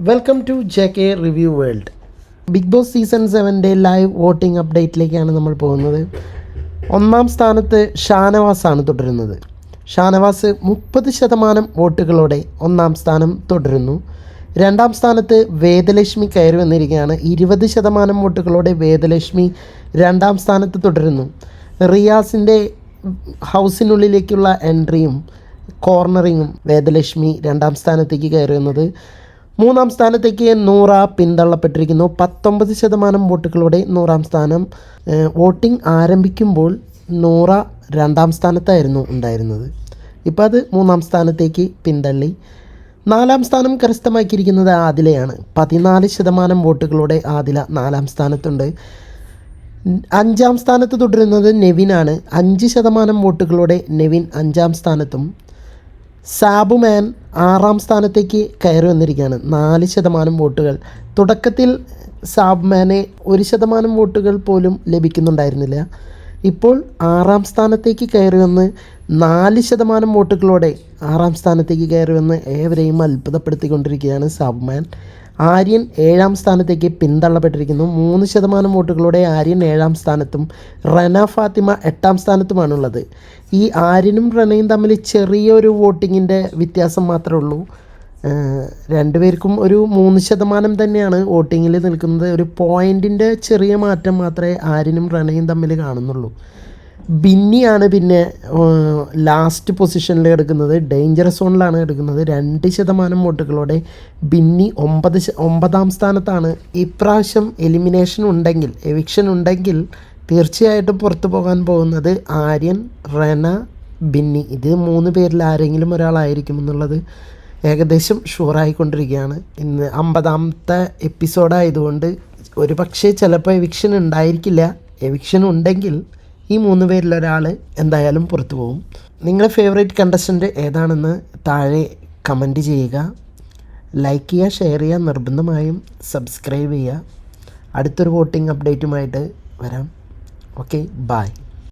Welcome to J K review world Bigg Boss season സെവന്റെ live voting അപ്ഡേറ്റിലേക്കാണ് നമ്മൾ പോകുന്നത്. ഒന്നാം സ്ഥാനത്ത് ഷാനവാസാണ് തുടരുന്നത്. ഷാനവാസ് മുപ്പത് ശതമാനം വോട്ടുകളോടെ ഒന്നാം സ്ഥാനം തുടരുന്നു. രണ്ടാം സ്ഥാനത്ത് വേദലക്ഷ്മി കയറി വന്നിരിക്കുകയാണ്. ഇരുപത് ശതമാനം വോട്ടുകളോടെ വേദലക്ഷ്മി രണ്ടാം സ്ഥാനത്ത് തുടരുന്നു. റിയാസിന്റെ ഹൗസിനുള്ളിലേക്കുള്ള എൻട്രിയും കോർണറിങ്ങും വേദലക്ഷ്മി രണ്ടാം സ്ഥാനത്തേക്ക് കയറി വന്നത്. മൂന്നാം സ്ഥാനത്തേക്ക് നൂറ പിന്തള്ളപ്പെട്ടിരിക്കുന്നു. പത്തൊമ്പത് ശതമാനം വോട്ടുകളോടെ നൂറാം സ്ഥാനം വോട്ടിംഗ് ആരംഭിക്കുമ്പോൾ നൂറ രണ്ടാം സ്ഥാനത്തായിരുന്നു ഉണ്ടായിരുന്നത്. ഇപ്പോൾ അത് മൂന്നാം സ്ഥാനത്തേക്ക് പിന്തള്ളി. നാലാം സ്ഥാനം കരസ്ഥമാക്കിയിരിക്കുന്നത് ആദിലയാണ്. പതിനാല് ശതമാനം വോട്ടുകളോടെ ആദില നാലാം സ്ഥാനത്തുണ്ട്. അഞ്ചാം സ്ഥാനത്ത് തുടരുന്നത് നെവിനാണ്. അഞ്ച് ശതമാനം വോട്ടുകളോടെ നെവിൻ അഞ്ചാം സ്ഥാനത്തും സാബുമാൻ ആറാം സ്ഥാനത്തേക്ക് കയറി വന്നിരിക്കുകയാണ്. നാല് ശതമാനം വോട്ടുകൾ. തുടക്കത്തിൽ സാബ്മാനെ ഒരു ശതമാനം വോട്ടുകൾ പോലും ലഭിക്കുന്നുണ്ടായിരുന്നില്ല. ഇപ്പോൾ ആറാം സ്ഥാനത്തേക്ക് കയറി വന്ന് നാല് ശതമാനം വോട്ടുകളോടെ ആറാം സ്ഥാനത്തേക്ക് കയറി വന്ന് ഏവരെയും അത്ഭുതപ്പെടുത്തിക്കൊണ്ടിരിക്കുകയാണ് സാബുമാൻ ആര്യൻ ഏഴാം സ്ഥാനത്തേക്ക് പിന്തള്ളപ്പെട്ടിരിക്കുന്നു. മൂന്ന് ശതമാനം വോട്ടുകളോടെ ആര്യൻ ഏഴാം സ്ഥാനത്തും റന ഫാത്തിമ എട്ടാം സ്ഥാനത്തുമാണുള്ളത്. ഈ ആര്യനും റനയും തമ്മിൽ ചെറിയൊരു വോട്ടിങ്ങിന്റെ വ്യത്യാസം മാത്രമേ ഉള്ളൂ. രണ്ടുപേർക്കും ഒരു മൂന്ന് ശതമാനം തന്നെയാണ് വോട്ടിങ്ങിൽ നിൽക്കുന്നത്. ഒരു പോയിന്റിന്റെ ചെറിയ മാറ്റം മാത്രമേ ആര്യനും റനയും തമ്മിൽ കാണുന്നുള്ളൂ. ബിന്നിയാണ് പിന്നെ ലാസ്റ്റ് പൊസിഷനിൽ എടുക്കുന്നത്. ഡേഞ്ചർ സോണിലാണ് എടുക്കുന്നത്. രണ്ട് ശതമാനം വോട്ടുകളോടെ ബിന്നി ഒമ്പത് ഒമ്പതാം സ്ഥാനത്താണ്. ഇപ്രാവശ്യം എലിമിനേഷൻ ഉണ്ടെങ്കിൽ എവിക്ഷൻ ഉണ്ടെങ്കിൽ തീർച്ചയായിട്ടും പുറത്തു പോകാൻ പോകുന്നത് ആര്യൻ റെന ബിന്നി. ഇത് മൂന്ന് പേരിൽ ആരെങ്കിലും ഒരാളായിരിക്കും എന്നുള്ളത് ഏകദേശം ഷുവറായിക്കൊണ്ടിരിക്കുകയാണ് ഇന്ന് അമ്പതാമത്തെ എപ്പിസോഡായതുകൊണ്ട് ഒരു പക്ഷേ ചിലപ്പോൾ എവിക്ഷൻ ഉണ്ടായിരിക്കില്ല. എവിക്ഷൻ ഉണ്ടെങ്കിൽ ഈ മൂന്ന് പേരിലൊരാൾ എന്തായാലും പുറത്തു പോകും. നിങ്ങളുടെ ഫേവറേറ്റ് കണ്ടസ്റ്റന്റ് ഏതാണെന്ന് താഴെ കമന്റ് ചെയ്യുക. ലൈക്ക് ചെയ്യുക ഷെയർ ചെയ്യുക നിർബന്ധമായും സബ്സ്ക്രൈബ് ചെയ്യുക. അടുത്തൊരു വോട്ടിംഗ് അപ്ഡേറ്റുമായിട്ട് വരാം. Okay bye